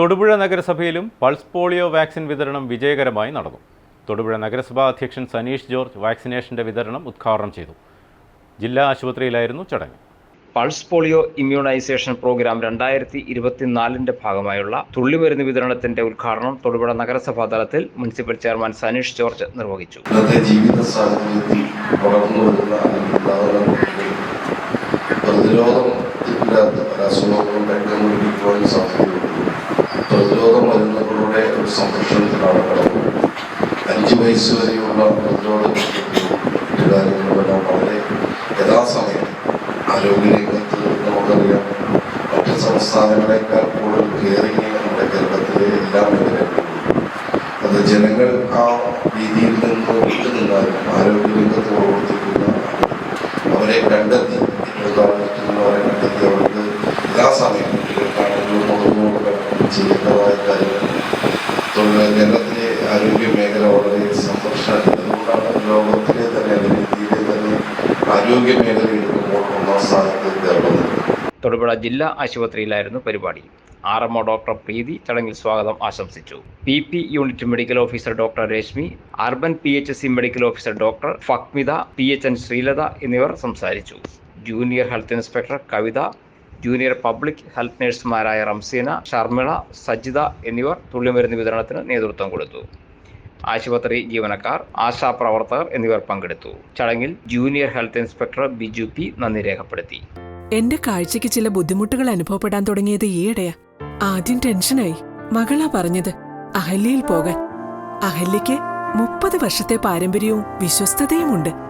തൊടുപുഴ നഗരസഭയിലും pulse polio vaccine വിതരണം വിജയകരമായി നടന്നു. തൊടുപുഴ നഗരസഭാ അധ്യക്ഷൻ സനീഷ് ജോർജ് വാക്സിനേഷന്റെ വിതരണം ഉദ്ഘാടനം ചെയ്തു. ജില്ലാ ആശുപത്രിയിലായിരുന്നു ചടങ്ങ്. പൾസ് പോളിയോ ഇമ്മ്യൂണൈസേഷൻ പ്രോഗ്രാം രണ്ടായിരത്തി ഇരുപത്തിനാലിന്റെ ഭാഗമായുള്ള തുള്ളിമരുന്ന് വിതരണത്തിന്റെ ഉദ്ഘാടനം തൊടുപുഴ നഗരസഭാ തലത്തിൽ മുനിസിപ്പൽ ചെയർമാൻ സനീഷ് ജോർജ് നിർവഹിച്ചു. ഇന്നത്തെ ജീവിത സാഹചര്യത്തിൽ വളർന്നു വരുന്ന അല്ലെങ്കിൽ ഉണ്ടാകുന്ന കുട്ടികൾ അസുഖങ്ങളും പെട്ടെന്ന് സാധ്യതയുണ്ട് പ്രതിരോധ മരുന്നുകളുടെ ഒരു സംരക്ഷണത്തിലാണ് കടന്നത് അഞ്ച് വയസ്സ് വരെയുള്ള പ്രതിരോധ കാര്യങ്ങളെല്ലാം വളരെ യഥാസമയം ആരോഗ്യരംഗത്ത് നമുക്കറിയാം. മറ്റ് സംസ്ഥാനങ്ങളെക്കാൾ കൂടുതൽ കെയറിങ് നമ്മുടെ കേരളത്തിലെ എല്ലാ മേഖലകളിലും. അത് ജനങ്ങൾ ആ രീതിയിൽ നിന്ന് വിട്ടുനിന്നാലും ആരോഗ്യരംഗത്ത് പ്രവർത്തിക്കുന്ന അവരെ കണ്ടെത്തി കണ്ടെത്തി അവർക്ക് യഥാസമയം കുട്ടികൾക്കാണെങ്കിലും തൊഴിൽ കേരളത്തിലെ ആരോഗ്യ മേഖല വളരെ അതുകൊണ്ടാണ് ലോകത്തിലെ തന്നെ അല്ലെങ്കിൽ തന്നെ ആരോഗ്യ മേഖല ഒന്നാം സ്ഥാനത്ത് തൊടുപുഴ ജില്ലാ ആശുപത്രിയിലായിരുന്നു പരിപാടി. R M O doctor Preethi ചടങ്ങിൽ സ്വാഗതം ആശംസിച്ചു. P P unit medical officer doctor Reshmi urban P H C medical officer doctor Fakmitha P H N Sreelatha എന്നിവർ സംസാരിച്ചു. Junior health inspector Kavitha junior public health നഴ്സുമാരായ Ramseena Sharmila Sajitha എന്നിവർ തുള്ളിമരുന്ന് വിതരണത്തിന് നേതൃത്വം കൊടുത്തു. ആശുപത്രി ജീവനക്കാർ ആശാപ്രവർത്തകർ എന്നിവർ പങ്കെടുത്തു. ചടങ്ങിൽ junior health inspector Biju P നന്ദി രേഖപ്പെടുത്തി. എന്റെ കാഴ്ചയ്ക്ക് ചില ബുദ്ധിമുട്ടുകൾ അനുഭവപ്പെടാൻ തുടങ്ങിയത് ഈയിടെയാ. ആദ്യം ടെൻഷനായി. മകളാ പറഞ്ഞത് അഹല്യയിൽ പോകാൻ. അഹല്യയ്ക്ക് മുപ്പത് വർഷത്തെ പാരമ്പര്യവും വിശ്വസ്തതയുമുണ്ട്.